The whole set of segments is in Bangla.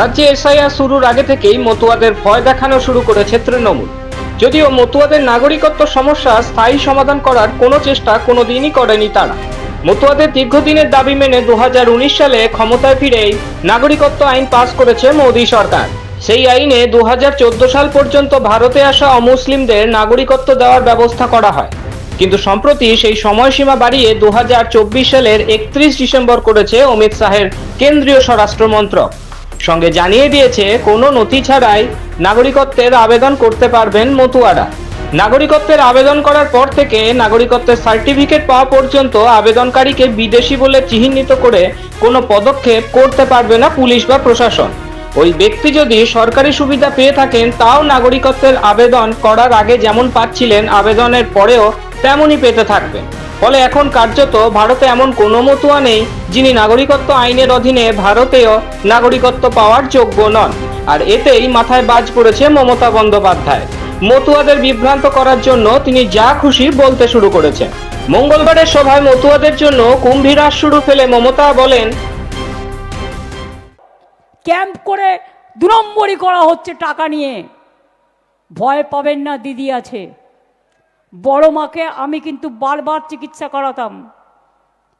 রাজ্যে এসআইআর শুরুর আগে থেকেই মতুয়াদের ভয় দেখানো শুরু করেছে তৃণমূল। যদিও মতুয়াদের নাগরিকত্ব সমস্যা স্থায়ী সমাধান করার কোনো চেষ্টা কোনোদিনই করেনি তারা। মতুয়াদের দীর্ঘদিনের দাবি মেনে দু হাজার উনিশ সালে ক্ষমতায় ফিরেই নাগরিকত্ব আইন পাস করেছে মোদী সরকার। সেই আইনে দু হাজার চোদ্দ সাল পর্যন্ত ভারতে আসা অমুসলিমদের নাগরিকত্ব দেওয়ার ব্যবস্থা করা হয়। কিন্তু সম্প্রতি সেই সময়সীমা বাড়িয়ে দু হাজার চব্বিশ সালের একত্রিশ ডিসেম্বর করেছে অমিত শাহের কেন্দ্রীয় স্বরাষ্ট্র মন্ত্রক সঙ্গে জানিয়ে দিয়েছে, কোনো নথি ছাড়াই নাগরিকত্বের আবেদন করতে পারবেন মতুয়ারা। নাগরিকত্বের আবেদন করার পর থেকে নাগরিকত্বের সার্টিফিকেট পাওয়া পর্যন্ত আবেদনকারীকে বিদেশি বলে চিহ্নিত করে কোনো পদক্ষেপ করতে পারবে না পুলিশ বা প্রশাসন। ওই ব্যক্তি যদি সরকারি সুবিধা পেয়ে থাকেন, তাও নাগরিকত্বের আবেদন করার আগে যেমন পাচ্ছিলেন, আবেদনের পরেও তেমনই পেতে থাকবেন। ফলে এখন কার্যত ভারতে এমন কোনো মতুয়া নেই যিনি নাগরিকত্ব আইনের অধীনে ভারতেও নাগরিকত্ব পাওয়ার যোগ্য নন। আর এতেই মাথায় বাজ পড়েছে মমতা বন্দ্যোপাধ্যায়। মতুয়াদের বিভ্রান্ত করার জন্য তিনি যা খুশি বলতে শুরু করেছেন। মঙ্গলবারের সভায় মতুয়াদের জন্য কুম্ভীরাস শুরু ফেলে মমতা বলেন, ক্যাম্প করে দু করা হচ্ছে টাকা নিয়ে। ভয় পাবেন না, দিদি আছে। বড় মাকে আমি কিন্তু বারবার চিকিৎসা করাতাম।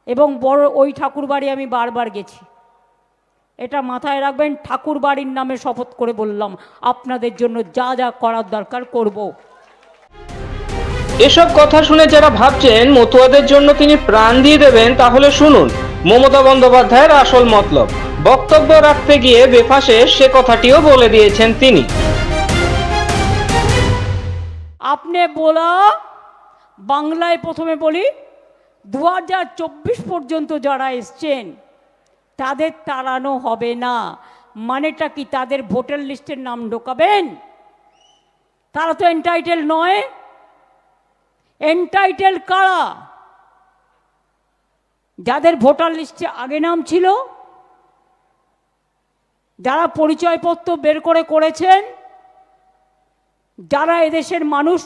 এবং বড় ওই ঠাকুর বাড়ি আমি বারবার গেছি। এটা মাথায় রাখবেন, ঠাকুর বাড়ির নামে শপথ করে বললাম, আপনাদের জন্য যা যা করার দরকার করব। এসব কথা শুনে যারা ভাবছেন মতুয়াদের জন্য তিনি প্রাণ দিয়ে দেবেন, তাহলে শুনুন, মমতা বন্দ্যোপাধ্যায়ের আসল মতলব। বক্তব্য রাখতে গিয়ে বেফাসে সে কথাটিও বলে দিয়েছেন তিনি। আপনি বলা বাংলায় প্রথমে বলি দু হাজার চব্বিশ পর্যন্ত যারা এসছেন তাদের তাড়ানো হবে না মানেটা কি তাদের ভোটার লিস্টের নাম ঢোকাবেন তারা তো এন্টাইটেল নয় এন্টাইটেল কারা যাদের ভোটার লিস্টে আগে নাম ছিল যারা পরিচয়পত্র বের করে করেছেন যারা এদেশের মানুষ